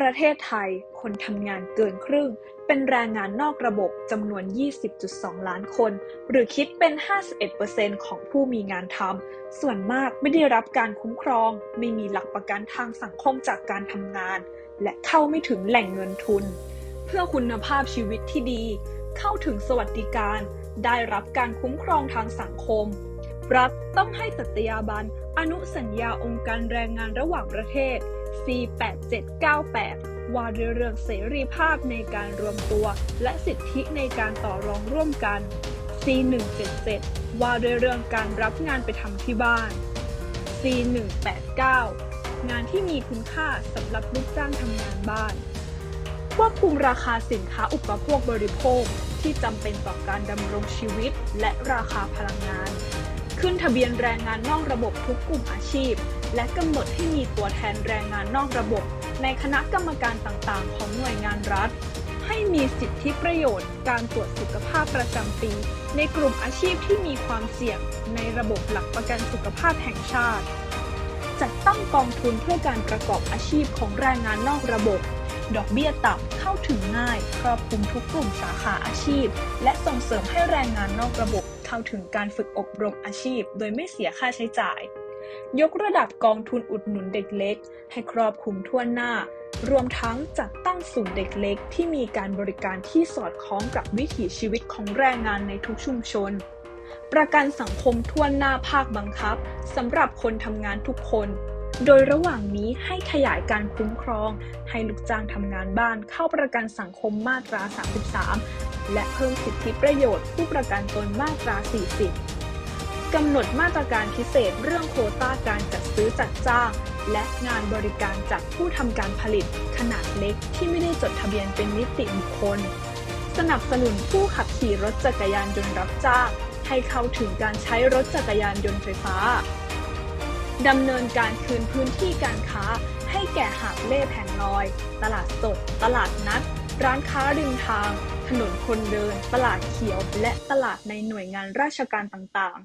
ประเทศไทย คนทำงานเกินครึ่ง เป็นแรงงานนอกระบบจำนวน 20.2 ล้านคน หรือคิดเป็น 51%ของผู้มีงานทำ ส่วนมากไม่ได้รับการคุ้มครอง ไม่มีหลักประกันทางสังคมจากการทำงาน และเข้าไม่ถึงแหล่งเงินทุน เพื่อคุณภาพชีวิตที่ดี เข้าถึงสวัสดิการ ได้รับการคุ้มครองทางสังคม รัฐต้องให้สัตยาบันอนุสัญญาองค์การแรงงานระหว่างประเทศ C8798 ว่าด้วยเรื่องเสรีภาพในการรวมตัว และสิทธิในการต่อรองร่วมกัน C177 ว่าด้วยเรื่องการรับงานไปทำที่บ้าน C189 งานที่มีคุณค่าสำหรับลูกจ้างทำงานบ้าน ควบคุมราคาสินค้าอุปโภคบริโภคที่จำเป็นต่อการดำรงชีวิตและราคาพลังงาน ขึ้นทะเบียนแรงงานนอกระบบทุกกลุ่มอาชีพ และกำหนดให้มีตัวแทนแรงงานนอกระบบ ในคณะกรรมการต่างๆ ของหน่วยงานรัฐ ให้มีสิทธิประโยชน์ การตรวจสุขภาพประจำปี ในกลุ่มอาชีพที่มีความเสี่ยง ในระบบหลักประกันสุขภาพแห่งชาติ จัดตั้งกองทุนเพื่อการประกอบอาชีพของแรงงานนอกระบบดอกเบี้ยต่ำเข้าถึงง่าย ครอบคลุมทุกกลุ่มสาขาอาชีพ และส่งเสริมให้แรงงานนอกระบบ เข้าถึงการฝึกอบรมอาชีพ โดยไม่เสียค่าใช้จ่าย ยกระดับกองทุนอุดหนุนเด็กเล็ก ให้ครอบคลุมทั่วหน้า รวมทั้งจัดตั้งศูนย์เด็กเล็ก ที่มีการบริการที่สอดคล้องกับวิถีชีวิตของแรงงานในทุกชุมชน ประกันสังคมทั่วหน้าภาคบังคับสำหรับคนทำงานทุกคนโดยระหว่างนี้ให้ขยายการคุ้มครอง ให้ลูกจ้างทำงานบ้านเข้าประกันสังคมมาตรา 33 และเพิ่มสิทธิประโยชน์ผู้ประกันตนมาตรา 40 กำหนดมาตรการพิเศษเรื่องโควต้าการจัดซื้อจัดจ้าง และงานบริการจากผู้ทำการผลิตขนาดเล็กที่ไม่ได้จดทะเบียนเป็นนิติบุคคล สนับสนุนผู้ขับขี่รถจักรยานยนต์รับจ้างให้เข้าถึงการใช้รถจักรยานยนต์ไฟฟ้า ดำเนินการคืนพื้นที่การค้าให้แก่หาบเล่แผงลอย ตลาดสด ตลาดนัด ร้านค้าริมทาง ถนนคนเดิน ตลาดเขียว และตลาดในหน่วยงานราชการต่าง